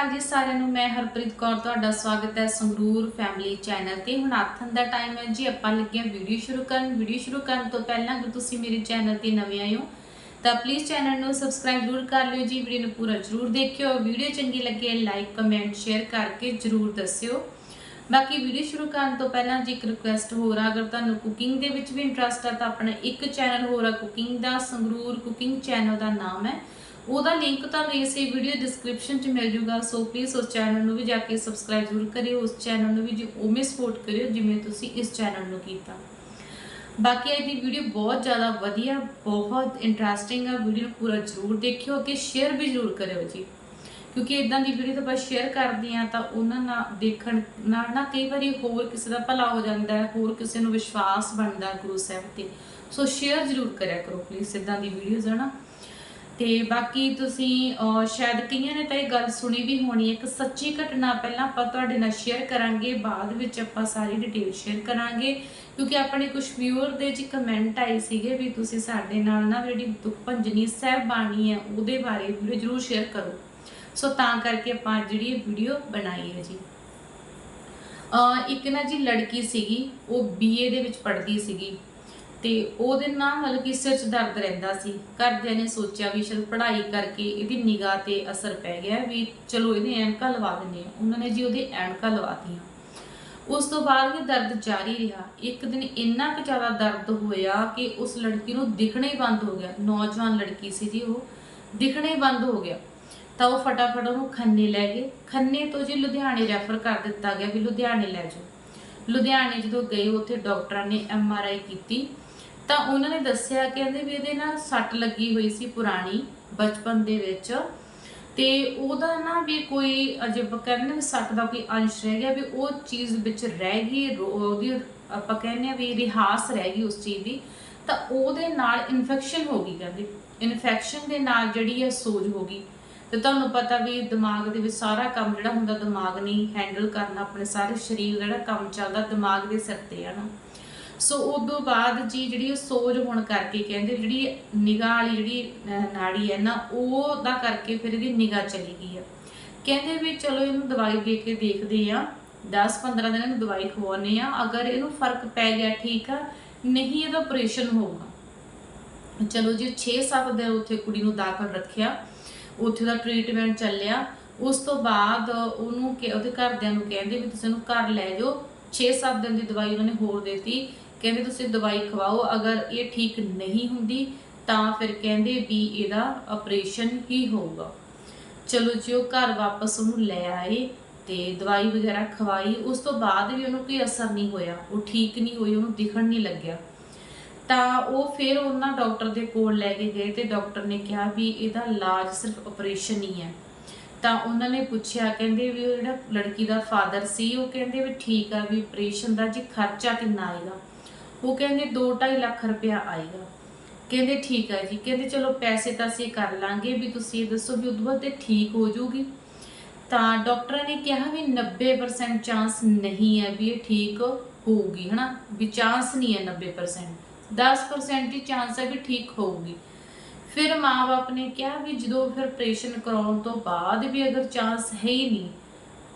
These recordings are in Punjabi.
ਅਕਾਲ ਜੀ ਸਾਰਿਆਂ ਨੂੰ। ਮੈਂ ਹਰਪ੍ਰੀਤ ਕੌਰ, ਤੁਹਾਡਾ ਸਵਾਗਤ ਹੈ ਸੰਗਰੂਰ ਫੈਮਿਲੀ ਚੈਨਲ ਤੇ। ਹੁਣ ਆਥਨ ਦਾ ਟਾਈਮ ਹੈ ਜੀ, ਆਪਾਂ ਲੱਗੇ ਹਾਂ ਵੀਡੀਓ ਸ਼ੁਰੂ ਕਰਨ। ਵੀਡੀਓ ਸ਼ੁਰੂ ਕਰਨ ਤੋਂ ਪਹਿਲਾਂ ਅਗਰ ਤੁਸੀਂ ਮੇਰੇ ਚੈਨਲ ਤੇ ਨਵੇਂ ਆਏ ਹੋ, ਤਾਂ ਪਲੀਜ਼ ਚੈਨਲ ਨੂੰ ਸਬਸਕ੍ਰਾਈਬ ਜ਼ਰੂਰ ਕਰ ਲਿਓ ਜੀ। ਵੀਡੀਓ ਨੂੰ ਪੂਰਾ ਜ਼ਰੂਰ ਦੇਖਿਓ। ਵੀਡੀਓ ਚੰਗੀ ਲੱਗੇ ਲਾਈਕ ਕਮੈਂਟ ਸ਼ੇਅਰ ਕਰਕੇ ਜ਼ਰੂਰ ਦੱਸਿਓ। ਬਾਕੀ ਵੀਡੀਓ ਸ਼ੁਰੂ ਕਰਨ ਤੋਂ ਪਹਿਲਾਂ ਜੀ ਇੱਕ ਰਿਕੁਐਸਟ ਹੋਰ ਆ, ਅਗਰ ਤੁਹਾਨੂੰ ਕੁਕਿੰਗ ਦੇ ਵਿੱਚ ਵੀ ਇੰਟਰਸਟ ਆ, ਤਾਂ ਆਪਣਾ ਇੱਕ ਚੈਨਲ ਹੋਰ ਆ ਕੁਕਿੰਗ ਦਾ ਸੰਗਰੂਰ ਕੁਕਿੰਗ ਚੈਨਲ ਦਾ ਨਾਮ ਹੈ। ਉਹਦਾ ਲਿੰਕ ਤੁਹਾਨੂੰ ਇਸੇ ਵੀਡੀਓ ਡਿਸਕ੍ਰਿਪਸ਼ਨ 'ਚ ਮਿਲ ਜੂਗਾ ਸੋ ਪਲੀਜ਼ ਉਸ ਚੈਨਲ ਨੂੰ ਵੀ ਜਾ ਕੇ ਸਬਸਕ੍ਰਾਈਬ ਜ਼ਰੂਰ ਕਰਿਓ, ਉਸ ਚੈਨਲ ਨੂੰ ਵੀ ਜੀ ਉਵੇਂ ਸਪੋਰਟ ਕਰਿਓ ਜਿਵੇਂ ਤੁਸੀਂ ਇਸ ਚੈਨਲ ਨੂੰ ਕੀਤਾ। ਬਾਕੀ ਇਹ ਦੀ ਵੀਡੀਓ ਬਹੁਤ ਜ਼ਿਆਦਾ ਵਧੀਆ, ਬਹੁਤ ਇੰਟਰਸਟਿੰਗ ਆ ਵੀਡੀਓ ਪੂਰਾ ਜ਼ਰੂਰ ਦੇਖਿਓ ਤੇ ਸ਼ੇਅਰ ਵੀ ਜ਼ਰੂਰ ਕਰਿਓ ਜੀ। ਕਿਉਂਕਿ ਇਦਾਂ ਦੀ ਵੀਡੀਓ ਤਾਂ ਆਪਾਂ ਸ਼ੇਅਰ ਕਰਦੇ ਆ ਤਾਂ ਉਹਨਾਂ ਨਾਲ ਦੇਖਣ ਨਾਲ ਨਾ ਕਈ ਵਾਰੀ ਹੋਰ ਕਿਸੇ ਦਾ ਭਲਾ ਹੋ ਜਾਂਦਾ ਹੈ, ਹੋਰ ਕਿਸੇ ਨੂੰ ਵਿਸ਼ਵਾਸ ਬਣਦਾ ਗੁਰੂ ਸਾਹਿਬ ਤੇ। ਸੋ ਸ਼ੇਅਰ ਜ਼ਰੂਰ ਕਰਿਆ ਕਰੋ ਪਲੀਜ਼ ਇਦਾਂ ਦੀ ਵੀਡੀਓਜ਼ ਹਨਾ? ਤੇ ਬਾਕੀ ਤੁਸੀਂ ਸ਼ਾਇਦ ਕਈਆਂ ਨੇ ਤਾਂ ਇਹ ਗੱਲ ਸੁਣੀ ਵੀ ਹੋਣੀ ਹੈ ਇੱਕ ਸੱਚੀ ਘਟਨਾ ਪਹਿਲਾਂ ਆਪਾਂ ਤੁਹਾਡੇ ਨਾਲ ਸ਼ੇਅਰ ਕਰਾਂਗੇ, ਬਾਅਦ ਵਿੱਚ ਆਪਾਂ ਸਾਰੀ ਡਿਟੇਲ ਸ਼ੇਅਰ ਕਰਾਂਗੇ, ਕਿਉਂਕਿ ਆਪਣੇ ਕੁਝ ਵਿਊਅਰ ਦੇ ਚ ਕਮੈਂਟ ਆਏ ਸੀਗੇ ਵੀ ਤੁਸੀਂ ਸਾਡੇ ਨਾਲ ਨਾ ਜਿਹੜੀ ਦੁੱਖ ਭੰਜਨੀ ਸਾਹਿਬ ਬਾਣੀ ਹੈ, ਉਹਦੇ ਬਾਰੇ ਵੀਡੀਓ ਜ਼ਰੂਰ ਸ਼ੇਅਰ ਕਰੋ। ਸੋ ਤਾਂ ਕਰਕੇ ਆਪਾਂ ਜਿਹੜੀ ਇਹ ਵੀਡੀਓ ਬਣਾਈ ਹੈ ਜੀ। ਇੱਕ ਨਾ ਜੀ ਲੜਕੀ ਸੀਗੀ, ਉਹ ਬੀਏ ਦੇ ਵਿੱਚ ਪੜ੍ਹਦੀ ਸੀਗੀ। ਤੇ ਉਹਦੇ ਨਾਲ ਮਤਲਬ ਕਿ ਸਿਰ 'ਚ ਦਰਦ ਰਹਿੰਦਾ ਸੀ। ਘਰਦਿਆਂ ਨੇ ਸੋਚਿਆ ਵੀ ਸ਼ਾਇਦ ਪੜ੍ਹਾਈ ਕਰਕੇ ਇਹਦੀ ਨਿਗਾਹ ਤੇ ਅਸਰ ਪੈ ਗਿਆ ਵੀ ਚਲੋ ਇਹਦੇ ਐਨਕਾਂ ਲਵਾ ਦਿੰਦੇ ਆ। ਉਹਨਾਂ ਨੇ ਜੀ ਉਹਦੇ ਐਨਕਾਂ ਲਵਾਤੀਆਂ। ਉਸ ਤੋਂ ਬਾਅਦ ਵੀ ਦਰਦ ਜਾਰੀ ਰਿਹਾ। ਇੱਕ ਦਿਨ ਇੰਨਾ ਕੁ ਜ਼ਿਆਦਾ ਦਰਦ ਹੋਇਆ ਕਿ ਉਸ ਲੜਕੀ ਨੂੰ ਦਿਖਣਾ ਹੀ ਬੰਦ ਹੋ ਗਿਆ। ਨੌਜਵਾਨ ਲੜਕੀ ਸੀ ਜੀ ਉਹ। ਦਿਖਣਾ ਹੀ ਬੰਦ ਹੋ ਗਿਆ। ਤਾਂ ਉਹ ਫਟਾਫਟ ਉਹਨੂੰ ਖੰਨੇ ਲੈ ਗਏ। ਖੰਨੇ ਤੋਂ ਜੀ ਲੁਧਿਆਣੇ ਰੈਫਰ ਕਰ ਦਿੱਤਾ ਗਿਆ ਵੀ ਲੁਧਿਆਣੇ ਲੈ ਜਾਓ। ਲੁਧਿਆਣੇ ਜਦੋਂ ਗਏ, ਉੱਥੇ ਡਾਕਟਰਾਂ ਨੇ ਐਮ ਆਰ ਆਈ ਕੀਤੀ। ਤਾਂ ਉਹਨਾਂ ਨੇ ਦੱਸਿਆ ਕਹਿੰਦੇ ਵੀ ਇਹਦੇ ਨਾਲ ਸੱਟ ਲੱਗੀ ਹੋਈ ਸੀ ਪੁਰਾਣੀ, ਬਚਪਨ ਦੇ ਵਿੱਚ। ਤੇ ਉਹਦਾ ਨਾ ਵੀ ਕੋਈ ਅਜੇ ਕਹਿੰਦੇ ਵੀ ਸੱਟ ਦਾ ਕੋਈ ਅੰਸ਼ ਰਹਿ ਗਿਆ ਵੀ ਉਹ ਚੀਜ਼ ਵਿੱਚ ਰਹਿ ਗਈ ਉਹਦੀ ਆਪਾਂ ਕਹਿੰਦੇ ਆ ਵੀ ਰਿਹਾਸ ਰਹਿ ਗਈ ਉਸ ਚੀਜ਼ ਦੀ। ਤਾਂ ਉਹਦੇ ਨਾਲ ਇਨਫੈਕਸ਼ਨ ਹੋ ਗਈ ਕਹਿੰਦੇ। ਇਨਫੈਕਸ਼ਨ ਦੇ ਨਾਲ ਜਿਹੜੀ ਹੈ ਸੋਜ ਹੋ ਗਈ। ਤੇ ਤੁਹਾਨੂੰ ਪਤਾ ਵੀ ਦਿਮਾਗ ਦੇ ਵਿੱਚ ਸਾਰਾ ਕੰਮ ਜਿਹੜਾ ਹੁੰਦਾ ਦਿਮਾਗ ਨਹੀਂ ਹੈਂਡਲ ਕਰਨਾ, ਆਪਣੇ ਸਾਰੇ ਸਰੀਰ ਜਿਹੜਾ ਕੰਮ ਚੱਲਦਾ ਦਿਮਾਗ ਦੇ ਸਿਰ ਤੇ ਆ ਨਾ। ਸੋ ਉਦੋਂ ਬਾਅਦ ਜੀ ਜਿਹੜੀ ਉਹ ਸੋਜ ਹੋਣ ਕਰਕੇ ਕਹਿੰਦੇ ਜਿਹੜੀ ਨਿਗਾਹ ਵਾਲੀ ਜਿਹੜੀ ਨਾੜੀ ਹੈ ਨਾ ਉਹ ਦਾ ਕਰਕੇ ਫਿਰ ਇਹਦੀ ਨਿਗਾਹ ਚਲੀ ਗਈ ਆ। ਕਹਿੰਦੇ ਵੀ ਚਲੋ ਇਹਨੂੰ ਦਵਾਈ ਦੇ ਕੇ ਦੇਖਦੇ ਆ 10-15 ਦਿਨ ਇਹਨੂੰ ਦਵਾਈ ਖਵਾਉਨੇ ਆ, ਅਗਰ ਇਹਨੂੰ ਫ਼ਰਕ ਪੈ ਗਿਆ ਠੀਕ ਆ, ਨਹੀਂ ਇਹਦਾ ਆਪਰੇਸ਼ਨ ਹੋਊਗਾ। ਚਲੋ ਜੀ 6-7 ਦਿਨ ਉੱਥੇ ਕੁੜੀ ਨੂੰ ਦਾਖਲ ਰੱਖਿਆ, ਉੱਥੇ ਦਾ ਟ੍ਰੀਟਮੈਂਟ ਚੱਲਿਆ, ਉਸ ਤੋਂ ਬਾਅਦ ਉਹਨੂੰ ਕਿ, ਉਹਦੇ ਘਰਦਿਆਂ ਨੂੰ ਕਹਿੰਦੇ ਵੀ ਤੁਸੀਂ ਇਹਨੂੰ ਘਰ ਲੈ ਜਾਓ 6-7 ਦਿਨ ਦੀ ਦਵਾਈ ਉਹਨਾਂ ਨੇ ਹੋਰ ਦੇਤੀ ਕਹਿੰਦੇ ਤੁਸੀਂ ਦਵਾਈ ਖਵਾਓ, ਅਗਰ ਇਹ ਠੀਕ ਨਹੀਂ ਹੁੰਦੀ, ਤਾਂ ਫਿਰ ਕਹਿੰਦੇ ਵੀ ਇਹਦਾ ਆਪਰੇਸ਼ਨ ਹੀ ਹੋਊਗਾ। ਚਲੋ ਜੀ, ਉਹ ਘਰ ਵਾਪਸ ਉਹਨੂੰ ਲੈ ਆਏ ਤੇ ਦਵਾਈ ਵਗੈਰਾ ਖਵਾਈ। ਉਸ ਤੋਂ ਬਾਅਦ ਵੀ ਉਹਨੂੰ ਕੋਈ ਅਸਰ ਨਹੀਂ ਹੋਇਆ। ਉਹ ਠੀਕ ਨਹੀਂ ਹੋਈ, ਉਹਨੂੰ ਦਿਖਣ ਨਹੀਂ ਲੱਗਿਆ। ਤਾਂ ਉਹ ਫਿਰ ਉਹਨਾਂ ਡਾਕਟਰ ਦੇ ਕੋਲ ਲੈ ਕੇ ਗਏ ਤੇ ਡਾਕਟਰ ਨੇ ਕਿਹਾ ਵੀ ਇਹਦਾ ਇਲਾਜ ਸਿਰਫ ਆਪਰੇਸ਼ਨ ਹੀ ਹੈ। ਤਾਂ ਉਹਨਾਂ ਨੇ ਪੁੱਛਿਆ, ਕਹਿੰਦੇ ਵੀ ਉਹ ਜਿਹੜਾ ਲੜਕੀ ਦਾ ਫਾਦਰ ਸੀ, ਉਹ ਕਹਿੰਦੇ ਵੀ ਠੀਕ ਆ, ਵੀ ਆਪਰੇਸ਼ਨ ਦਾ ਜੀ ਖਰਚਾ ਕਿੰਨਾ ਆਏਗਾ? ਉਹ ਕਹਿੰਦੇ 2.5 ਲੱਖ ਰੁਪਇਆ ਆਏਗਾ। ਕਹਿੰਦੇ ਠੀਕ ਹੈ ਜੀ। ਕਹਿੰਦੇ ਚਲੋ ਪੈਸੇ ਤਾਂ ਅਸੀਂ ਕਰ ਲਾਂਗੇ ਵੀ ਤੁਸੀਂ ਦੱਸੋ ਵੀ ਉਦੋਂ ਬਾਅਦ ਤੇ ਠੀਕ ਹੋ ਜਾਊਗੀ। ਤਾਂ ਡਾਕਟਰਾਂ ਨੇ ਕਿਹਾ ਵੀ 90% ਚਾਂਸ ਨਹੀਂ ਹੈ ਵੀ ਇਹ ਠੀਕ ਹੋਊਗੀ, ਹਨਾ? ਵੀ ਚਾਂਸ ਨਹੀਂ ਹੈ 90% 10% ਹੀ ਚਾਂਸ ਹੈ ਵੀ ਠੀਕ ਹੋਊਗੀ। ਫਿਰ ਮਾਪੇ ਨੇ ਕਿਹਾ ਵੀ ਜਦੋਂ ਫਿਰ ਆਪਰੇਸ਼ਨ ਕਰਾਉਣ ਤੋਂ ਬਾਅਦ ਵੀ ਅਗਰ ਚਾਂਸ ਹੈ ਹੀ ਨਹੀਂ,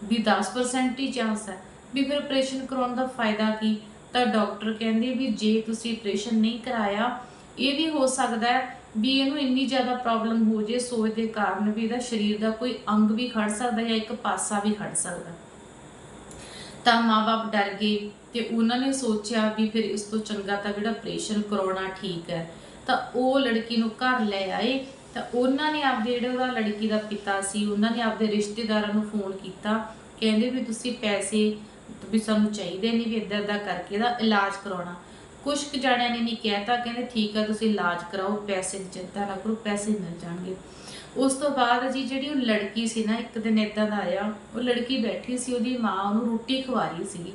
ਵੀ 10% ਹੀ ਚਾਂਸ ਹੈ, ਵੀ ਫਿਰ ਆਪਰੇਸ਼ਨ ਕਰਾਉਣ ਦਾ ਫਾਇਦਾ ਕੀ? ਤਾਂ ਡਾਕਟਰ ਕਹਿੰਦੇ ਵੀ ਜੇ ਤੁਸੀਂ ਆਪਰੇਸ਼ਨ ਨਹੀਂ ਕਰਾਇਆ, ਇਹ ਵੀ ਹੋ ਸਕਦਾ ਹੈ ਵੀ ਇਹਨੂੰ ਇੰਨੀ ਜ਼ਿਆਦਾ ਪ੍ਰੋਬਲਮ ਹੋ ਜੇ, ਸੋਜ ਦੇ ਕਾਰਨ ਵੀ ਇਹਦਾ ਸਰੀਰ ਦਾ ਕੋਈ ਅੰਗ ਵੀ ਖੜ ਸਕਦਾ ਜਾਂ ਇੱਕ ਪਾਸਾ ਵੀ ਖੜ ਸਕਦਾ। ਤਾਂ ਮਾਪੇ ਡਰ ਗਏ ਤੇ ਉਹਨਾਂ ਨੇ ਸੋਚਿਆ ਵੀ ਫਿਰ ਇਸ ਤੋਂ ਚੰਗਾ ਤਾਂ ਜਿਹੜਾ ਆਪਰੇਸ਼ਨ ਕਰਾਉਣਾ ਠੀਕ ਹੈ। ਤਾਂ ਉਹ ਲੜਕੀ ਨੂੰ ਘਰ ਲੈ ਆਏ, ਤਾਂ ਉਹਨਾਂ ਨੇ ਆਪਦੇ ਜਿਹੜੇ ਉਹਦਾ ਲੜਕੀ ਦਾ ਪਿਤਾ ਸੀ, ਉਹਨਾਂ ਨੇ ਆਪਦੇ ਰਿਸ਼ਤੇਦਾਰਾਂ ਨੂੰ ਫੋਨ ਕੀਤਾ, ਕਹਿੰਦੇ ਵੀ ਤੁਸੀਂ ਪੈਸੇ ਵੀ ਸਾਨੂੰ ਚਾਹੀਦੇ ਨਹੀਂ ਵੀ ਇੱਦਾਂ ਇੱਦਾਂ ਕਰਕੇ ਇਹਦਾ ਇਲਾਜ ਕਰਾਉਣਾ। ਕੁਝ ਕੁ ਜਾਣਿਆਂ ਨੇ ਨਹੀਂ ਕਹਿਤਾ ਕਹਿੰਦੇ ਠੀਕ ਆ, ਤੁਸੀਂ ਇਲਾਜ ਕਰਾਓ, ਪੈਸੇ ਦੀ ਚਿੰਤਾ ਨਾ ਕਰੋ, ਪੈਸੇ ਮਿਲ ਜਾਣਗੇ। ਉਸ ਤੋਂ ਬਾਅਦ ਜੀ ਜਿਹੜੀ ਉਹ ਲੜਕੀ ਸੀ ਨਾ, ਇੱਕ ਦਿਨ ਇਦਾਂ ਦਾ ਆਇਆ, ਉਹ ਲੜਕੀ ਬੈਠੀ ਸੀ, ਉਹਦੀ ਮਾਂ ਉਹਨੂੰ ਰੋਟੀ ਖਵਾ ਰਹੀ ਸੀ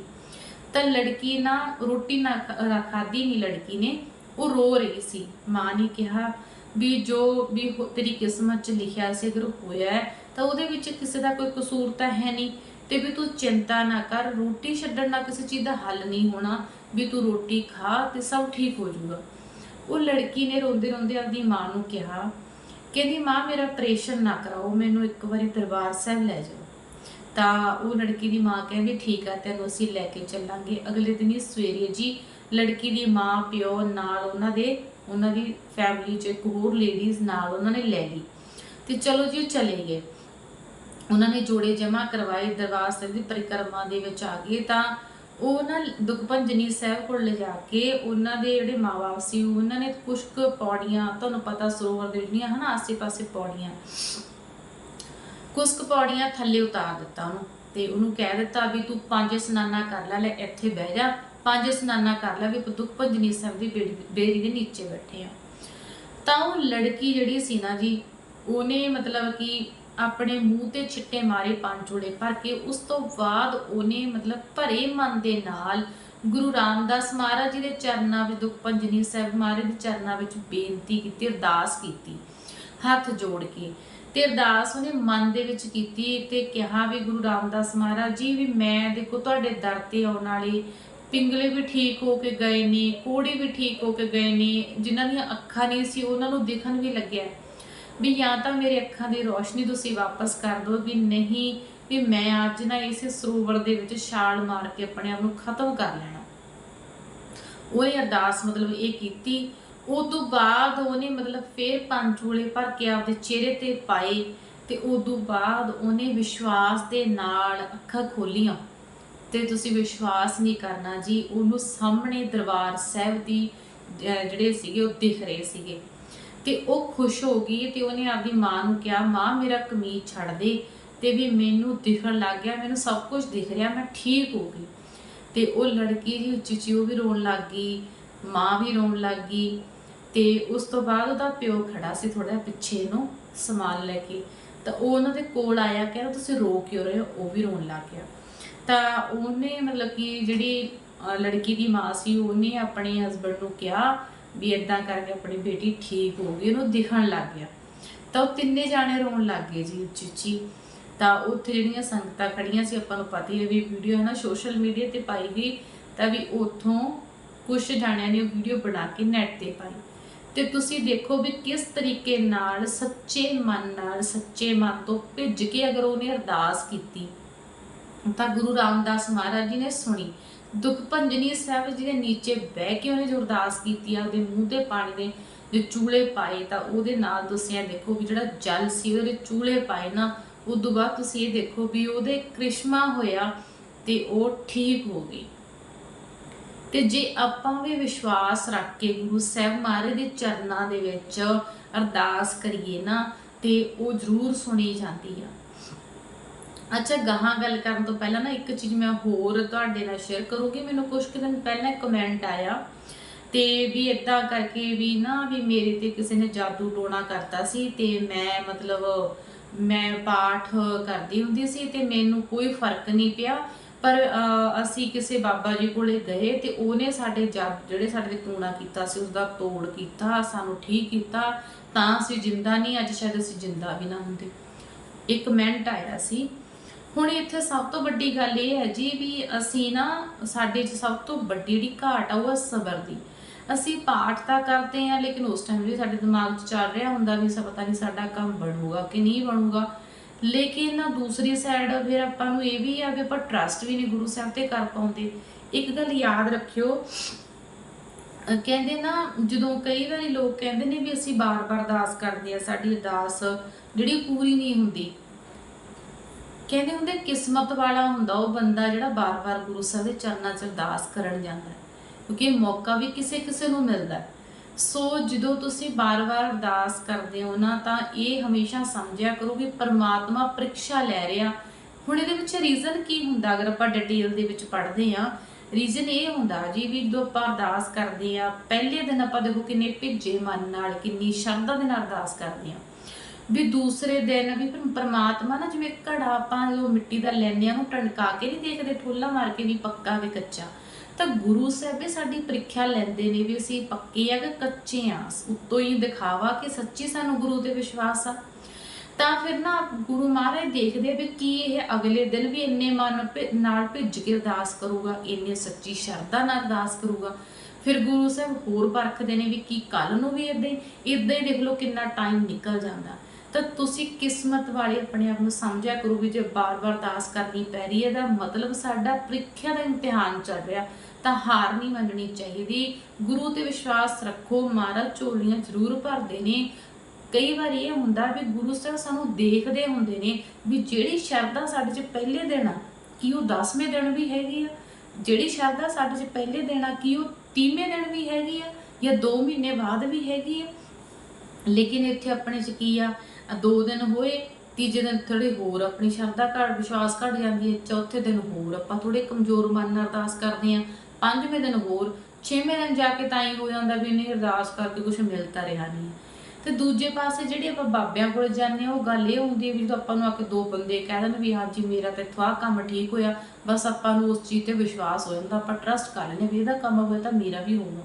ਤਾਂ ਲੜਕੀ ਨਾ ਰੋਟੀ ਨਾ ਖਾ- ਖਾਧੀ ਨਹੀਂ ਲੜਕੀ ਨੇ, ਉਹ ਰੋ ਰਹੀ ਸੀ। ਮਾਂ ਨੇ ਕਿਹਾ ਵੀ ਜੋ ਵੀ ਤੇਰੀ ਕਿਸਮਤ 'ਚ ਲਿਖਿਆ ਸੀ, ਅਗਰ ਹੋਇਆ ਹੈ, ਤਾਂ ਉਹਦੇ ਵਿੱਚ ਕਿਸੇ ਦਾ ਕੋਈ ਕਸੂਰ ਤਾਂ ਹੈ ਨਹੀਂ ਤੇ ਵੀ ਤੂੰ ਚਿੰਤਾ ਨਾ ਕਰ, ਰੋਟੀ ਛੱਡਣ ਨਾਲ ਕਿਸੇ ਚੀਜ਼ ਦਾ ਹੱਲ ਨਹੀਂ ਹੋਣਾ, ਵੀ ਤੂੰ ਰੋਟੀ ਖਾ ਤੇ ਸਭ ਠੀਕ ਹੋ ਜਾਊਗਾ। ਉਹ ਲੜਕੀ ਨੇ ਰੋਂਦੇ ਰੋਂਦੇ ਆਪਦੀ ਮਾਂ ਨੂੰ ਕਿਹਾ, ਕਹਿੰਦੀ, ਮਾਂ, ਮੇਰਾ ਆਪਰੇਸ਼ਨ ਨਾ ਕਰਾਓ, ਮੈਨੂੰ ਇੱਕ ਵਾਰੀ ਦਰਬਾਰ ਸਾਹਿਬ ਲੈ ਜਾਓ। ਤਾਂ ਉਹ ਲੜਕੀ ਦੀ ਮਾਂ ਕਹਿੰਦੀ, ਠੀਕ ਆ, ਤੈਨੂੰ ਅਸੀਂ ਲੈ ਕੇ ਚੱਲਾਂਗੇ। ਅਗਲੇ ਦਿਨ ਹੀ ਸਵੇਰੇ ਜੀ ਲੜਕੀ ਦੀ ਮਾਂ, ਪਿਓ ਨਾਲ ਉਹਨਾਂ ਦੇ, ਉਹਨਾਂ ਦੀ ਫੈਮਿਲੀ ਚ ਇੱਕ ਹੋਰ ਲੇਡੀਜ਼ ਨਾਲ ਉਹਨਾਂ ਨੇ ਲੈ ਲਈ ਤੇ ਚਲੋ ਜੀ, ਉਹ ਚਲੇ ਗਏ। ਉਹਨਾਂ ਨੇ ਜੋੜੇ ਜਮਾ ਕਰਵਾਏ ਦਰਬਾਰ ਸਾਹਿਬ ਦੀ ਪਰਿਕਰਮਾ ਦੇ ਵਿੱਚ ਆ ਗਏ। ਤਾਂ ਉਹ ਨਾ ਦੁਖਭੰਜਨੀ ਸਾਹਿਬ ਕੋਲ ਲਿਜਾ ਕੇ ਉਹਨਾਂ ਦੇ ਜਿਹੜੇ ਮਾਪੇ ਸੀ, ਉਹਨਾਂ ਨੇ ਕੁਝ ਕੁ ਪੌੜੀਆਂ, ਤੁਹਾਨੂੰ ਪਤਾ ਸਰੋਵਰ ਦੇ ਜਿਹੜੀਆਂ ਹਨਾ, ਆਸੇ-ਪਾਸੇ ਪੌੜੀਆਂ। ਕੁਝ ਕੁ ਪੌੜੀਆਂ ਥੱਲੇ ਉਤਾਰ ਦਿੱਤਾ ਉਹਨੂੰ ਤੇ ਉਹਨੂੰ ਕਹਿ ਦਿੱਤਾ ਵੀ ਤੂੰ ਪੰਜ ਸਨਾਨਾ ਕਰ ਲੈ ਲੈ ਇੱਥੇ ਬਹਿ ਜਾ। ਪੰਜ ਸਨਾਨਾ ਕਰ ਲੈ ਵੀ ਦੁਖਭੰਜਨੀ ਸਾਹਿਬ ਦੀ ਬੇੜੀ ਦੇ ਨੀਚੇ ਬੈਠੇ ਆ। ਤਾਂ ਉਹ ਲੜਕੀ ਜਿਹੜੀ ਸੀ ਨਾ ਜੀ, ਉਹਨੇ ਮਤਲਬ ਕਿ ਆਪਣੇ ਮੂੰਹ ਤੇ ਛਿੱਟੇ ਮਾਰੇ ਪੰਜ ਭਰ ਕੇ, ਉਸ ਤੋਂ ਬਾਅਦ ਉਹਨੇ ਮਤਲਬ ਭਰੇ ਮਨ ਦੇ ਨਾਲ ਗੁਰੂ ਰਾਮਦਾਸ ਮਹਾਰਾਜ ਜੀ ਦੇ ਚਰਨਾਂ ਵਿੱਚ, ਦੁਖ ਭੰਜਨੀ ਸਾਹਿਬ ਮਹਾਰਾਜ ਦੇ ਚਰਨਾਂ ਵਿੱਚ ਬੇਨਤੀ ਕੀਤੀ, ਅਰਦਾਸ ਕੀਤੀ, ਹੱਥ ਜੋੜ ਕੇ। ਤੇ ਅਰਦਾਸ ਉਹਨੇ ਮਨ ਦੇ ਵਿੱਚ ਕੀਤੀ ਤੇ ਕਿਹਾ ਵੀ ਗੁਰੂ ਰਾਮਦਾਸ ਮਹਾਰਾਜ ਜੀ ਵੀ ਮੈਂ ਦੇਖੋ ਤੁਹਾਡੇ ਦਰ ਤੇ ਆਉਣ ਵਾਲੇ ਪਿੰਗਲੇ ਵੀ ਠੀਕ ਹੋ ਕੇ ਗਏ ਨੇ ਕੋੜੀ ਵੀ ਠੀਕ ਹੋ ਕੇ ਗਏ ਨੇ, ਜਿਨ੍ਹਾਂ ਦੀਆਂ ਅੱਖਾਂ ਨਹੀਂ ਸੀ, ਉਹਨਾਂ ਨੂੰ ਦਿਖਣ ਵੀ ਲੱਗਿਆ। ਵੀ ਜਾਂ ਤਾਂ ਮੇਰੇ ਅੱਖਾਂ ਦੀ ਰੋਸ਼ਨੀ ਤੁਸੀਂ ਵਾਪਸ ਕਰ ਦਿਓ ਵੀ ਨਹੀਂ, ਵੀ ਮੈਂ ਅੱਜ ਨਾ ਇਸੇ ਸਰੋਵਰ ਦੇ ਵਿੱਚ ਛਾਲ ਮਾਰ ਕੇ ਆਪਣੇ ਆਪ ਨੂੰ ਖਤਮ ਕਰ ਲੈਣਾ। ਉਹਨੇ ਅਰਦਾਸ ਮਤਲਬ ਇਹ ਕੀਤੀ। ਉਸ ਤੋਂ ਬਾਅਦ ਉਹਨੇ ਮਤਲਬ ਫੇਰ ਪੰਜ ਭਰ ਕੇ ਆਪਦੇ ਚਿਹਰੇ ਤੇ ਪਾਏ ਤੇ ਉਸ ਤੋਂ ਬਾਅਦ ਉਹਨੇ ਵਿਸ਼ਵਾਸ ਦੇ ਨਾਲ ਅੱਖਾਂ ਖੋਲੀਆਂ। ਤੇ ਤੁਸੀਂ ਵਿਸ਼ਵਾਸ ਨਹੀਂ ਕਰਨਾ ਜੀ, ਉਹਨੂੰ ਸਾਹਮਣੇ ਦਰਬਾਰ ਸਾਹਿਬ ਦੀ ਜਿਹੜੇ ਸੀਗੇ, ਉਹ ਦਿਖ ਰਹੇ ਸੀਗੇ। ਤੇ ਉਹ ਖੁਸ਼ ਹੋ ਗਈ ਤੇ ਉਹਨੇ ਆਪਦੀ ਮਾਂ ਨੂੰ ਕਿਹਾ, ਮਾਂ, ਮੇਰਾ ਕਮੀਜ਼ ਛੱਡ ਦੇ ਤੇ ਵੀ ਮੈਨੂੰ ਦਿਖਣ ਲੱਗ ਗਿਆ, ਮੈਨੂੰ ਸਭ ਕੁਝ ਦਿਖ ਰਿਹਾ, ਮੈਂ ਠੀਕ ਹੋ ਗਈ। ਤੇ ਉਹ ਲੜਕੀ ਜੀ ਉੱਚੀ ਉੱਚੀ ਉਹ ਵੀ ਰੋਣ ਲੱਗ ਗਈ, ਮਾਂ ਵੀ ਰੋਣ ਲੱਗ ਗਈ ਤੇ ਉਸ ਤੋਂ ਬਾਅਦ ਉਹਦਾ ਪਿਓ ਖੜਾ ਸੀ ਥੋੜਾ ਜਿਹਾ ਪਿੱਛੇ ਨੂੰ ਸਮਾਨ ਲੈ ਕੇ। ਤਾਂ ਉਹ ਉਹਨਾਂ ਦੇ ਕੋਲ ਆਇਆ ਕਹਿੰਦਾ ਤੁਸੀਂ ਰੋ ਕਿਉਂ ਰਹੇ ਹੋ? ਉਹ ਵੀ ਰੋਣ ਲੱਗ ਗਿਆ। ਤਾਂ ਉਹਨੇ ਮਤਲਬ ਕਿ ਜਿਹੜੀ ਲੜਕੀ ਦੀ ਮਾਂ ਸੀ, ਉਹਨੇ ਆਪਣੇ ਹਸਬੰਡ ਨੂੰ ਕਿਹਾ ਵੀ ਇਦਾਂ ਕਰਕੇ ਆਪਣੀ ਬੇਟੀ ਠੀਕ ਹੋ ਗਈ, ਉਹਨੂੰ ਦਿਖਣ ਲੱਗ ਗਿਆ। ਤਾਂ ਉਹ ਤਿੰਨੇ ਜਾਣੇ ਰੋਣ ਲੱਗ ਗਏ ਜੀ ਉੱਚੀ ਤਾਂ ਉੱਥੇ ਜਿਹੜੀਆਂ ਸੰਗਤਾਂ ਖੜੀਆਂ ਸੀ, ਆਪਾਂ ਨੂੰ ਪਤਾ ਹੀ ਹੈ ਵੀ ਵੀਡੀਓ ਹੈ ਨਾ ਸੋਸ਼ਲ ਮੀਡੀਆ ਤੇ ਪਾਈ ਗਈ, ਤਾਂ ਵੀ ਉੱਥੋਂ ਕੁਝ ਜਾਣਿਆਂ ਨੇ ਵੀਡੀਓ ਬਣਾ ਕੇ ਨੈਟ ਤੇ ਪਾਈ। ਤੇ ਤੁਸੀਂ ਦੇਖੋ ਵੀ ਕਿਸ ਤਰੀਕੇ ਨਾਲ, ਸੱਚੇ ਮਨ ਨਾਲ, ਸੱਚੇ ਮਨ ਤੋਂ ਭਿੱਜ ਕੇ ਅਗਰ ਉਹਨੇ ਅਰਦਾਸ ਕੀਤੀ, ਤਾਂ ਗੁਰੂ ਰਾਮਦਾਸ ਮਹਾਰਾਜ ਜੀ ਨੇ ਸੁਣੀ। ਦੁਖ ਭੰਜਨੀ ਸਾਹਿਬ ਜੀ ਦੇ ਨੀਚੇ ਬਹਿ ਕੇ ਉਹਨੇ ਜੋ ਅਰਦਾਸ ਕੀਤੀ ਆ, ਉਹਦੇ ਮੂੰਹ ਤੇ ਪਾਣੀ ਦੇ ਜੋ ਚੂਲੇ ਪਾਏ, ਤਾਂ ਉਹਦੇ ਨਾਲ ਤੁਸੀਂ ਇਹ ਦੇਖੋ ਵੀ ਜਿਹੜਾ ਜਲ ਸੀ, ਉਹਦੇ ਚੂਲੇ ਪਾਏ ਨਾ, ਉਦੋਂ ਬਾਅਦ ਤੁਸੀਂ ਇਹ ਦੇਖੋ ਵੀ ਉਹਦੇ ਕ੍ਰਿਸ਼ਮਾ ਹੋਇਆ ਤੇ ਉਹ ਠੀਕ ਹੋ ਗਈ। ਤੇ ਜੇ ਆਪਾਂ ਵੀ ਵਿਸ਼ਵਾਸ ਰੱਖ ਕੇ ਗੁਰੂ ਸਾਹਿਬ ਮਹਾਰਾਜ ਦੇ ਚਰਨਾਂ ਦੇ ਵਿੱਚ ਅਰਦਾਸ ਕਰੀਏ ਨਾ, ਤੇ ਉਹ ਜ਼ਰੂਰ ਸੁਣੀ ਜਾਂਦੀ ਆ। ਅੱਛਾ, ਗਾਹਾਂ ਗੱਲ ਕਰਨ ਤੋਂ ਪਹਿਲਾਂ ਨਾ ਇੱਕ ਚੀਜ਼ ਮੈਂ ਹੋਰ ਤੁਹਾਡੇ ਨਾਲ ਸ਼ੇਅਰ ਕਰੂੰਗੀ। ਮੈਨੂੰ ਕੁਝ ਕੁ ਦਿਨ ਪਹਿਲਾਂ ਕਮੈਂਟ ਆਇਆ ਤੇ ਵੀ ਇਦਾਂ ਕਰਕੇ ਵੀ ਨਾ ਵੀ ਮੇਰੇ ਤੇ ਕਿਸੇ ਨੇ ਜਾਦੂ ਟੋਣਾ ਕਰਤਾ ਸੀ ਤੇ ਮੈਂ ਮਤਲਬ ਮੈਂ ਪਾਠ ਕਰਦੀ ਹੁੰਦੀ ਸੀ ਤੇ ਮੈਨੂੰ ਕੋਈ ਫ਼ਰਕ ਨਹੀਂ ਪਿਆ। ਪਰ ਅਸੀਂ ਕਿਸੇ ਬਾਬਾ ਜੀ ਕੋਲੇ ਗਏ ਤੇ ਉਹਨੇ ਸਾਡੇ ਜਦ, ਜਿਹੜੇ ਸਾਡੇ ਤੇ ਟੂਣਾ ਕੀਤਾ ਸੀ ਉਸ ਦਾ ਤੋੜ ਕੀਤਾ, ਸਾਨੂੰ ਠੀਕ ਕੀਤਾ, ਤਾਂ ਅਸੀਂ ਜਿੰਦਾ ਨਹੀਂ, ਅੱਜ ਸ਼ਾਇਦ ਅਸੀਂ ਜਿੰਦਾ ਵੀ ਨਾ ਹੁੰਦੇ। ਇੱਕ ਕਮੈਂਟ ਆਇਆ ਸੀ ਹੁਣ ਇੱਥੇ ਸਭ ਤੋਂ ਵੱਡੀ ਗੱਲ ਇਹ ਹੈ ਜੀ ਵੀ ਅਸੀਂ ਨਾ, ਸਾਡੇ 'ਚ ਸਭ ਤੋਂ ਵੱਡੀ ਜਿਹੜੀ ਘਾਟ ਆ ਉਹ ਹੈ ਸਬਰ ਦੀ। ਅਸੀਂ ਪਾਠ ਤਾਂ ਕਰਦੇ ਆ ਲੇਕਿਨ ਉਸ ਟਾਈਮ ਵੀ ਸਾਡੇ ਦਿਮਾਗ 'ਚ ਚੱਲ ਰਿਹਾ ਹੁੰਦਾ ਵੀ ਸਾ ਪਤਾ ਨਹੀਂ ਸਾਡਾ ਕੰਮ ਬਣੂਗਾ ਕਿ ਨਹੀਂ ਬਣੂਗਾ। ਲੇਕਿਨ ਨਾ ਦੂਸਰੀ ਸਾਈਡ ਫਿਰ ਆਪਾਂ ਨੂੰ ਇਹ ਵੀ ਆ ਵੀ ਆਪਾਂ ਟਰਸਟ ਵੀ ਨਹੀਂ ਗੁਰੂ ਸਾਹਿਬ ਤੇ ਕਰ ਪਾਉਂਦੇ। ਇੱਕ ਗੱਲ ਯਾਦ ਰੱਖਿਓ ਕਹਿੰਦੇ ਨਾ, ਜਦੋਂ ਕਈ ਵਾਰੀ ਲੋਕ ਕਹਿੰਦੇ ਨੇ ਵੀ ਅਸੀਂ ਬਾਰ-ਬਾਰ ਅਰਦਾਸ ਕਰਦੇ ਆ ਸਾਡੀ ਅਰਦਾਸ ਜਿਹੜੀ ਪੂਰੀ ਨਹੀਂ ਹੁੰਦੀ। ਕਹਿੰਦੇ ਹੁੰਦੇ ਕਿਸਮਤ ਵਾਲਾ ਹੁੰਦਾ, ਉਹ ਬੰਦਾ ਜਿਹੜਾ ਬਾਰ-ਬਾਰ ਗੁਰੂ ਸਾਹਿਬ ਦੇ ਚਰਨਾਂ 'ਚ ਅਰਦਾਸ ਕਰਨ ਜਾਂਦਾ ਹੈ, ਕਿਉਂਕਿ ਇਹ ਮੌਕਾ ਵੀ ਕਿਸੇ ਕਿਸੇ ਨੂੰ ਮਿਲਦਾ ਹੈ। ਸੋ ਜਦੋਂ ਤੁਸੀਂ ਬਾਰ-ਬਾਰ ਅਰਦਾਸ ਕਰਦੇ ਹੋ ਨਾ, ਤਾਂ ਇਹ ਹਮੇਸ਼ਾ ਸਮਝਿਆ ਕਰੋ ਵੀ ਪਰਮਾਤਮਾ ਪ੍ਰੀਖਿਆ ਲੈ ਰਿਹਾ। ਹੁਣ ਇਹਦੇ ਵਿੱਚ ਰੀਜ਼ਨ ਕੀ ਹੁੰਦਾ? ਅਗਰ ਆਪਾਂ ਡਿਟੇਲ ਦੇ ਵਿੱਚ ਪੜ੍ਹਦੇ ਆ ਰੀਜ਼ਨ ਇਹ ਹੁੰਦਾ ਜੀ ਵੀ ਜਦੋਂ ਆਪਾਂ ਅਰਦਾਸ ਕਰਦੇ ਆ ਪਹਿਲੇ ਦਿਨ ਆਪਾਂ ਦੇਖੋ ਕਿੰਨੇ ਭਿੱਜੇ ਮਨ ਨਾਲ, ਕਿੰਨੀ ਸ਼ਰਧਾ ਦੇ ਨਾਲ ਅਰਦਾਸ ਕਰਦੇ ਆ ਵੀ ਦੂਸਰੇ ਦਿਨ ਵੀ ਫਿਰ ਪਰਮਾਤਮਾ ਨਾ ਜਿਵੇਂ ਘੜਾ ਆਪਾਂ ਜੋ ਮਿੱਟੀ ਦਾ ਲੈਂਦੇ ਆ ਉਹਨੂੰ ਟਣਕਾ ਕੇ ਨਹੀਂ ਦੇਖਦੇ, ਠੋਲਾ ਮਾਰ ਕੇ ਵੀ ਪੱਕਾ ਵੀ ਕੱਚਾ। ਤਾਂ ਗੁਰੂ ਸਾਹਿਬ ਵੀ ਸਾਡੀ ਪ੍ਰੀਖਿਆ ਲੈਂਦੇ ਨੇ ਵੀ ਅਸੀਂ ਪੱਕੇ ਆ ਕਿ ਕੱਚੇ ਆ। ਉੱਤੋਂ ਹੀ ਦਿਖਾਵਾ ਕਿ ਸੱਚੀ ਸਾਨੂੰ ਗੁਰੂ ਤੇ ਵਿਸ਼ਵਾਸ ਆ। ਤਾਂ ਫਿਰ ਨਾ ਗੁਰੂ ਮਹਾਰਾਜ ਦੇਖਦੇ ਵੀ ਕੀ ਇਹ ਅਗਲੇ ਦਿਨ ਵੀ ਇੰਨੇ ਮਨ ਭਿ- ਨਾਲ ਭਿੱਜ ਕੇ ਅਰਦਾਸ ਕਰੂਗਾ, ਇੰਨੇ ਸੱਚੀ ਸ਼ਰਧਾ ਨਾਲ ਅਰਦਾਸ ਕਰੂਗਾ। ਫਿਰ ਗੁਰੂ ਸਾਹਿਬ ਹੋਰ ਪਰਖਦੇ ਨੇ ਵੀ ਕੀ ਕੱਲ ਨੂੰ ਵੀ ਇਦਾਂ ਹੀ ਇਦਾਂ ਹੀ ਦੇਖ ਲਓ ਕਿੰਨਾ ਟਾਈਮ ਨਿਕਲ ਜਾਂਦਾ। ਤਾਂ ਤੁਸੀਂ ਕਿਸਮਤ ਵਾਲੇ ਆਪਣੇ ਆਪ ਨੂੰ ਸਮਝਿਆ ਕਰੋ ਵੀ ਜੇ ਬਾਰ-ਬਾਰ ਅਰਦਾਸ ਕਰਨੀ ਪੈ ਰਹੀ ਹੈ ਦਾ ਮਤਲਬ ਸਾਡਾ ਪ੍ਰੀਖਿਆ ਦਾ ਇਮਤਿਹਾਨ ਚੱਲ ਰਿਹਾ। ਤਾਂ ਹਾਰ ਨਹੀਂ ਮੰਨਣੀ ਚਾਹੀਦੀ। ਗੁਰੂ ਤੇ ਵਿਸ਼ਵਾਸ ਰੱਖੋ, ਮਹਾਰਾਜ ਝੋਲੀਆਂ ਜ਼ਰੂਰ ਭਰਦੇ ਨੇ। ਕਈ ਵਾਰ ਇਹ ਹੁੰਦਾ ਵੀ ਗੁਰੂ ਸਾਹਿਬ ਸਾਨੂੰ ਦੇਖਦੇ ਹੁੰਦੇ ਨੇ ਵੀ ਜਿਹੜੀ ਸ਼ਰਧਾ ਸਾਡੇ 'ਚ ਪਹਿਲੇ ਦਿਨ ਆ, ਕੀ ਉਹ 10ਵੇਂ ਦਿਨ ਵੀ ਹੈਗੀ ਆ? ਜਿਹੜੀ ਸ਼ਰਧਾ ਸਾਡੇ 'ਚ ਪਹਿਲੇ ਦਿਨ ਆ, ਕੀ ਉਹ 30ਵੇਂ ਦਿਨ ਵੀ ਹੈਗੀ ਆ ਜਾਂ 2 ਮਹੀਨੇ ਬਾਅਦ ਵੀ ਹੈਗੀ ਆ? ਲੇਕਿਨ ਇੱਥੇ ਆਪਣੇ 'ਚ ਕੀ ਆ? ਦੋ ਦਿਨ ਹੋਏ, ਤੀਜੇ ਦਿਨ ਥੋੜੀ ਹੋਰ ਆਪਣੀ ਸ਼ਰਧਾ ਘਟ, ਵਿਸ਼ਵਾਸ ਘਟ ਜਾਂਦੀ ਹੈ, ਚੌਥੇ ਦਿਨ ਹੋਰ ਆਪਾਂ ਥੋੜੇ ਕਮਜ਼ੋਰ ਮਨ ਨਾਲ ਅਰਦਾਸ ਕਰਦੇ ਆ ਪੰਜਵੇਂ ਦਿਨ ਹੋਰ, ਛੇਵੇਂ ਦਿਨ ਜਾ ਕੇ ਤਾਂ ਹੀ ਹੋ ਜਾਂਦਾ ਵੀ ਨਹੀਂ ਅਰਦਾਸ ਕਰਕੇ ਕੁਝ ਮਿਲ ਤਾਂ ਰਿਹਾ ਨਹੀਂ। ਤੇ ਦੂਜੇ ਪਾਸੇ ਜਿਹੜੀ ਆਪਾਂ ਬਾਬਿਆਂ ਕੋਲ ਜਾਂਦੇ ਆ ਉਹ ਗੱਲ ਇਹ ਹੁੰਦੀ ਹੈ ਵੀ ਜਦੋਂ ਆਪਾਂ ਨੂੰ ਆ ਕੇ ਦੋ ਬੰਦੇ ਕਹਿ ਦੇਣ ਵੀ ਹਾਂਜੀ ਮੇਰਾ ਤੇ ਇੱਥੋਂ ਆਹ ਕੰਮ ਠੀਕ ਹੋਇਆ, ਬਸ ਆਪਾਂ ਨੂੰ ਉਸ ਚੀਜ਼ ਤੇ ਵਿਸ਼ਵਾਸ ਹੋ ਜਾਂਦਾ, ਆਪਾਂ ਟਰਸਟ ਕਰ ਲੈਂਦੇ ਹਾਂ ਵੀ ਇਹਦਾ ਕੰਮ ਹੋਇਆ ਤਾਂ ਮੇਰਾ ਵੀ ਹੋਊਗਾ।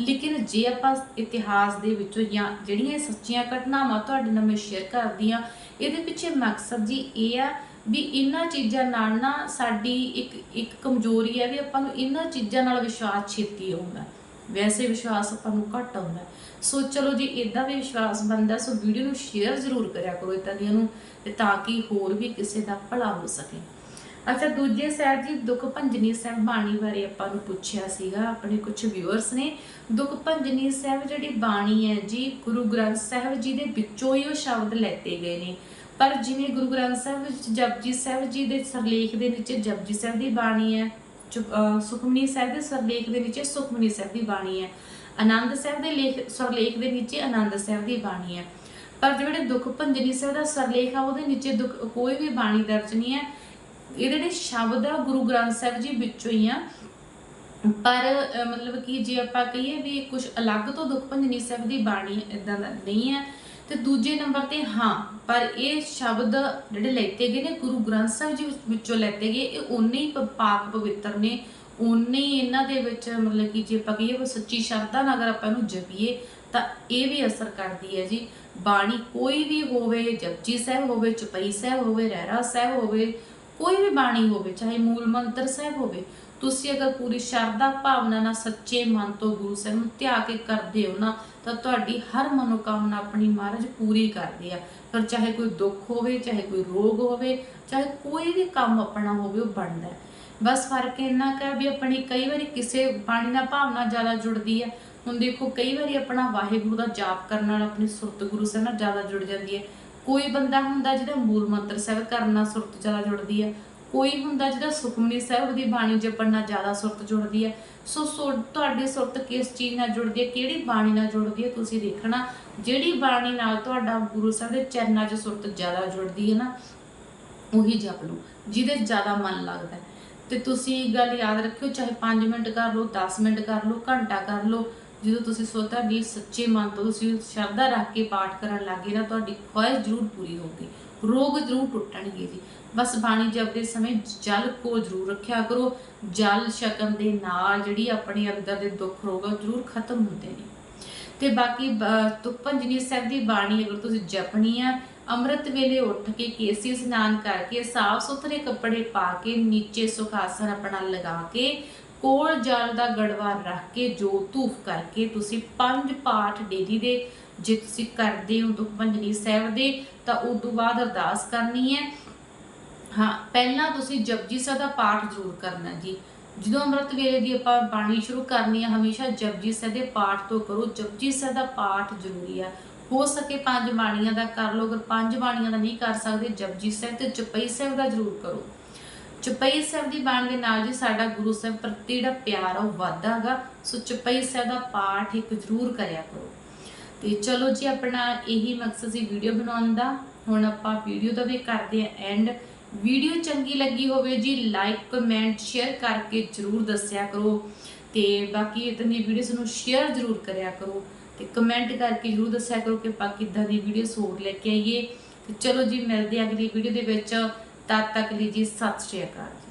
ਲੇਕਿਨ ਜੇ ਆਪਾਂ ਇਤਿਹਾਸ ਦੇ ਵਿੱਚੋਂ ਜਾਂ ਜਿਹੜੀਆਂ ਸੱਚੀਆਂ ਘਟਨਾਵਾਂ ਤੁਹਾਡੇ ਨਾਲ ਮੈਂ ਸ਼ੇਅਰ ਕਰਦੀ ਆ ਇਹਦੇ ਪਿੱਛੇ ਮਕਸਦ ਜੀ ਇਹ ਆ ਵੀ ਇਹਨਾਂ ਚੀਜ਼ਾਂ ਨਾਲ ਨਾ ਸਾਡੀ ਇੱਕ ਇੱਕ ਕਮਜ਼ੋਰੀ ਹੈ ਵੀ ਆਪਾਂ ਨੂੰ ਇਹਨਾਂ ਚੀਜ਼ਾਂ ਨਾਲ ਵਿਸ਼ਵਾਸ ਛੇਤੀ ਆਉਂਦਾ। ਵੈਸੇ ਵਿਸ਼ਵਾਸ ਆਪਾਂ ਨੂੰ ਘੱਟ ਆਉਂਦਾ। ਸੋ ਚਲੋ ਜੀ ਇਦਾਂ ਵੀ ਵਿਸ਼ਵਾਸ ਬਣਦਾ, ਸੋ ਵੀਡੀਓ ਨੂੰ ਸ਼ੇਅਰ ਜ਼ਰੂਰ ਕਰਿਆ ਕਰੋ ਇਦਾਂ ਦੀਆਂ ਨੂੰ, ਤੇ ਤਾਂ ਕਿ ਹੋਰ ਵੀ ਕਿਸੇ ਦਾ ਭਲਾ ਹੋ ਸਕੇ। ਅੱਛਾ, ਦੂਜੇ ਸਾਹਿਬ ਜੀ, ਦੁੱਖ ਭੰਜਨੀ ਸਾਹਿਬ ਬਾਣੀ ਬਾਰੇ ਆਪਾਂ ਨੂੰ ਪੁੱਛਿਆ ਸੀਗਾ, ਆਪਣੇ ਕੁਝ ਵਿਊਅਰਸ ਨੇ। ਦੁੱਖ ਭੰਜਨੀ ਸਾਹਿਬ ਜਿਹੜੀ ਬਾਣੀ ਹੈ ਜੀ, ਗੁਰੂ ਗ੍ਰੰਥ ਸਾਹਿਬ ਜੀ ਦੇ ਵਿੱਚੋਂ ਹੀ ਉਹ ਸ਼ਬਦ ਲੈਤੇ ਗਏ ਨੇ। ਪਰ ਜਿਵੇਂ ਗੁਰੂ ਗ੍ਰੰਥ ਸਾਹਿਬ ਵਿੱਚ ਜਪਜੀ ਸਾਹਿਬ ਜੀ ਦੇ ਸਰਲੇਖ ਦੇ ਨੀਚੇ ਜਪਜੀ ਸਾਹਿਬ ਦੀ ਬਾਣੀ ਹੈ ਸੁਖਮਨੀ ਸਾਹਿਬ ਦੇ ਸਰਲੇਖ ਦੇ ਵਿੱਚ ਸੁਖਮਨੀ ਸਾਹਿਬ ਦੀ ਬਾਣੀ ਹੈ। ਆਨੰਦ ਸਾਹਿਬ ਦੇ ਲੇਖ, ਸਰਲੇਖ ਦੇ ਵਿੱਚ ਆਨੰਦ ਸਾਹਿਬ ਦੀ ਬਾਣੀ ਹੈ। ਪਰ ਜਿਹੜੇ ਦੁੱਖ ਭੰਜਨੀ ਸਾਹਿਬ ਦਾ ਸਰਲੇਖ ਆ, ਉਹਦੇ ਨੀਚੇ ਦੁੱਖ, ਕੋਈ ਵੀ ਬਾਣੀ ਦਰਜ ਨਹੀਂ ਹੈ। ਇਹ ਜਿਹੜੇ ਸ਼ਬਦ ਆ ਗੁਰੂ ਗ੍ਰੰਥ ਸਾਹਿਬ ਜੀ ਵਿੱਚੋਂ ਹੀ ਆ। ਪਰ ਮਤਲਬ ਕਿ ਜੇ ਆਪਾਂ ਕਹੀਏ ਵੀ ਕੁਝ ਅਲੱਗ ਤੋਂ ਦੁੱਖ ਭੰਜਨੀ ਸਾਹਿਬ ਦੀ ਬਾਣੀ ਇਦਾਂ ਦਾ ਨਹੀਂ ਹੈ ਤੇ ਦੂਜੇ ਨੰਬਰ ਤੇ ਹਾਂ, ਪਰ ਇਹ ਸ਼ਬਦ ਜਿਹੜੇ ਲੈਤੇ ਗਏ ਨੇ, ਗੁਰੂ ਗ੍ਰੰਥ ਸਾਹਿਬ ਜੀ ਵਿੱਚੋਂ ਲੈਤੇ ਗਏ, ਇਹ ਉਨੇ ਹੀ ਪਾਕ ਪਵਿੱਤਰ ਨੇ। ਉਨੇ ਹੀ ਇਹਨਾਂ ਦੇ ਵਿੱਚ, ਮਤਲਬ ਕਿ ਜੇ ਆਪਾਂ ਕਹੀਏ ਵੀ ਸੱਚੀ ਸ਼ਰਧਾ ਨਾਲ ਅਗਰ ਆਪਾਂ ਇਹਨੂੰ ਜਪੀਏ, ਤਾਂ ਇਹ ਵੀ ਅਸਰ ਕਰਦੀ ਹੈ ਜੀ। ਬਾਣੀ ਕੋਈ ਵੀ ਹੋਵੇ, ਜਪਜੀ ਸਾਹਿਬ ਹੋਵੇ, ਚਪਈ ਸਾਹਿਬ ਹੋਵੇ ਰਹਿਰਾ ਸਾਹਿਬ ਹੋਵੇ ਕੋਈ ਵੀ ਬਾਣੀ ਹੋਵੇ, ਚਾਹੇ ਮੂਲ ਮੰਤਰ ਸਾਹਿਬ ਹੋਵੇ, ਤੁਸੀਂ ਅਗਰ ਪੂਰੀ ਸ਼ਰਧਾ ਭਾਵਨਾ ਨਾਲ ਸੱਚੇ ਮਨ ਤੋਂ ਗੁਰੂ ਸਾਹਿਬ ਨੂੰ ਧਿਆ ਕੇ ਕਰਦੇ ਹੋ ਨਾ, ਤਾਂ ਤੁਹਾਡੀ ਹਰ ਮਨੋਕਾਮਨਾ ਆਪਣੀ ਮਹਾਰਾਜ ਪੂਰੀ ਕਰਦੇ ਆ। ਫਿਰ ਚਾਹੇ ਕੋਈ ਦੁੱਖ ਹੋਵੇ, ਚਾਹੇ ਕੋਈ ਰੋਗ ਹੋਵੇ, ਚਾਹੇ ਕੋਈ ਵੀ ਕੰਮ ਆਪਣਾ ਹੋਵੇ, ਉਹ ਬਣਦਾ ਹੈ। ਬਸ ਫ਼ਰਕ ਇੰਨਾ ਕੁ ਵੀ ਆਪਣੀ ਕਈ ਵਾਰੀ ਕਿਸੇ ਬਾਣੀ ਨਾਲ ਭਾਵਨਾ ਜ਼ਿਆਦਾ ਜੁੜਦੀ ਹੈ। ਹੁਣ ਦੇਖੋ, ਕਈ ਵਾਰੀ ਆਪਣਾ ਵਾਹਿਗੁਰੂ ਦਾ ਜਾਪ ਕਰਨ ਨਾਲ ਆਪਣੀ ਸੁਰਤ ਗੁਰੂ ਸਾਹਿਬ ਨਾਲ ਜ਼ਿਆਦਾ ਜੁੜ ਜਾਂਦੀ ਹੈ। ਕੋਈ ਬੰਦਾ ਹੁੰਦਾ ਜਿਹਦਾ ਮੂਲ ਮੰਤਰ ਸਾਹਿਬ ਕਰਨ ਨਾਲ ਸੁਰਤ ਜ਼ਿਆਦਾ ਜੁੜਦੀ ਹੈ ਕੋਈ ਹੁੰਦਾ ਜਿਹਦਾ ਸੁਖਮਨੀ ਸਾਹਿਬ ਦੀ ਬਾਣੀ ਜਪਣ ਨਾਲ ਜ਼ਿਆਦਾ ਸੁਰਤ ਜੁੜਦੀ ਹੈ ਸੋ ਤੁਹਾਡੀ ਸੁਰਤ ਕਿਸ ਚੀਜ਼ ਨਾਲ ਜੁੜਦੀ ਹੈ ਕਿਹੜੀ ਬਾਣੀ ਨਾਲ ਜੁੜਦੀ ਹੈ ਤੁਸੀਂ ਦੇਖਣਾ। ਜਿਹੜੀ ਬਾਣੀ ਨਾਲ ਤੁਹਾਡਾ ਗੁਰੂ ਸਾਹਿਬ ਦੇ ਚਰਨਾਂ 'ਚ ਸੁਰਤ ਜ਼ਿਆਦਾ ਜੁੜਦੀ ਹੈ ਨਾ, ਉਹੀ ਜਪ ਲਓ, ਜਿਹਦੇ ਜ਼ਿਆਦਾ ਮਨ ਲੱਗਦਾ। ਤੇ ਤੁਸੀਂ ਗੱਲ ਯਾਦ ਰੱਖਿਓ, ਚਾਹੇ 5 ਮਿੰਟ ਕਰ ਲਓ 10 ਮਿੰਟ ਕਰ ਲਓ, ਘੰਟਾ ਕਰ ਲਓ ਜਦੋਂ ਤੁਸੀਂ ਸੋਚਦਾ ਵੀ ਸੱਚੇ ਮਨ ਤੋਂ ਤੁਸੀਂ ਸ਼ਰਧਾ ਰੱਖ ਕੇ ਪਾਠ ਕਰਨ ਲੱਗੇ ਨਾ, ਤੁਹਾਡੀ ਖੁਆਇਸ਼ ਜ਼ਰੂਰ ਪੂਰੀ ਹੋਊਗੀ। ਰੋਗ ਜ਼ਰੂਰ ਟੁੱਟਣਗੇ ਜੀ। ਬਸ ਬਾਣੀ ਜਪਦੇ ਸਮੇਂ ਜਲ ਕੋ ਜ਼ਰੂਰ ਰੱਖਿਆ ਕਰੋ। ਜਲ ਛਕਣ ਦੇ ਨਾਲ ਜਿਹੜੀ ਆਪਣੇ ਅੰਦਰ ਦੇ ਦੁੱਖ, ਰੋਗ ਜ਼ਰੂਰ ਖਤਮ ਹੁੰਦੇ ਨੇ। ਤੇ ਬਾਕੀ ਬ- ਤੁਪੰਜਨੀ ਸਾਹਿਬ ਦੀ ਬਾਣੀ ਅਗਰ ਤੁਸੀਂ ਜਪਣੀ ਆ, ਅੰਮ੍ਰਿਤ ਵੇਲੇ ਉੱਠ ਕੇ ਕੇਸੀ ਇਸ਼ਨਾਨ ਕਰਕੇ ਸਾਫ਼ ਸੁਥਰੇ ਕੱਪੜੇ ਪਾ ਕੇ, ਨੀਚੇ ਸੁਖਾਸਨ ਆਪਣਾ ਲਗਾ ਕੇ ਕੋਲ ਜਲ ਦਾ ਗੜਵਾ ਰੱਖ ਕੇ ਜੋ ਧੂਫ ਕਰਕੇ ਤੁਸੀਂ ਪੰਜ ਪਾਠ ਡੇਲੀ ਦੇ ਜੇ ਤੁਸੀਂ ਕਰਦੇ ਹੋ ਤੁਪੰਜਨੀ ਸਾਹਿਬ ਦੇ, ਤਾਂ ਉਸ ਤੋਂ ਬਾਅਦ ਅਰਦਾਸ ਕਰਨੀ ਹੈ। ਹਾਂ, ਪਹਿਲਾਂ ਤੁਸੀਂ ਜਪਜੀ ਸਾਹਿਬ ਦਾ ਪਾਠ ਜ਼ਰੂਰ ਕਰਨਾ ਜੀ। ਜਦੋਂ ਅੰਮ੍ਰਿਤ ਵੇਲੇ ਦੀ ਆਪਾਂ ਬਾਣੀ ਸ਼ੁਰੂ ਕਰਨੀ ਹੈ ਹਮੇਸ਼ਾ ਜਪਜੀ ਸਾਹਿਬ ਦੇ ਪਾਠ ਤੋਂ ਕਰੋ। ਜਪਜੀ ਸਾਹਿਬ ਦਾ ਪਾਠ ਜ਼ਰੂਰੀ ਆ। ਹੋ ਸਕੇ ਪੰਜ ਬਾਣੀਆਂ ਦਾ ਕਰ ਲਓ, ਅਗਰ ਪੰਜ ਬਾਣੀਆਂ ਦਾ ਨਹੀਂ ਕਰ ਸਕਦੇ, ਜਪਜੀ ਸਾਹਿਬ ਤੇ ਚਪਈ ਸਾਹਿਬ ਦਾ ਜ਼ਰੂਰ ਕਰੋ। ਚੁਪਈ ਸਾਹਿਬ ਦੀ ਬਾਣੀ ਦੇ ਨਾਲ ਜੀ ਸਾਡਾ ਗੁਰੂ ਸਾਹਿਬ ਪ੍ਰਤੀ ਜਿਹੜਾ ਪਿਆਰ ਉਹ ਵਧਦਾਗਾ। ਸੋ ਚੁਪਈ ਸਾਹਿਬ ਦਾ ਪਾਠ ਇੱਕ ਜ਼ਰੂਰ ਕਰਿਆ ਕਰੋ। ਤੇ ਚਲੋ ਜੀ ਆਪਣਾ ਇਹੀ ਮਕਸਦ ਸੀ ਵੀਡੀਓ ਬਣਾਉਣ ਦਾ। ਹੁਣ ਆਪਾਂ ਵੀਡੀਓ ਦਾ ਵੀ ਕਰਦੇ ਆ ਐਂਡ। ਵੀਡੀਓ ਚੰਗੀ ਲੱਗੀ ਹੋਵੇ ਜੀ ਲਾਈਕ ਕਮੈਂਟ ਸ਼ੇਅਰ ਕਰਕੇ ਜਰੂਰ ਦੱਸਿਆ ਕਰੋ। ਤੇ ਬਾਕੀ ਇਦਾਂ ਦੀ ਵੀਡੀਓਜ਼ ਨੂੰ ਸ਼ੇਅਰ ਜਰੂਰ ਕਰਿਆ ਕਰੋ। ਤੇ ਕਮੈਂਟ ਕਰਕੇ ਜਰੂਰ ਦੱਸਿਆ ਕਰੋ ਕਿ ਬਾਕੀ ਕਿੱਦਾਂ ਦੀ ਵੀਡੀਓਜ਼ ਹੋਰ ਲੈ ਕੇ ਆਈਏ। ਤੇ ਚਲੋ ਜੀ, ਮਿਲਦੇ ਆ ਅਗਲੀ ਵੀਡੀਓ ਦੇ ਵਿੱਚ। ਤਦ ਤੱਕ ਲਈ ਜੀ ਸਤਿ ਸ਼੍ਰੀ ਅਕਾਲ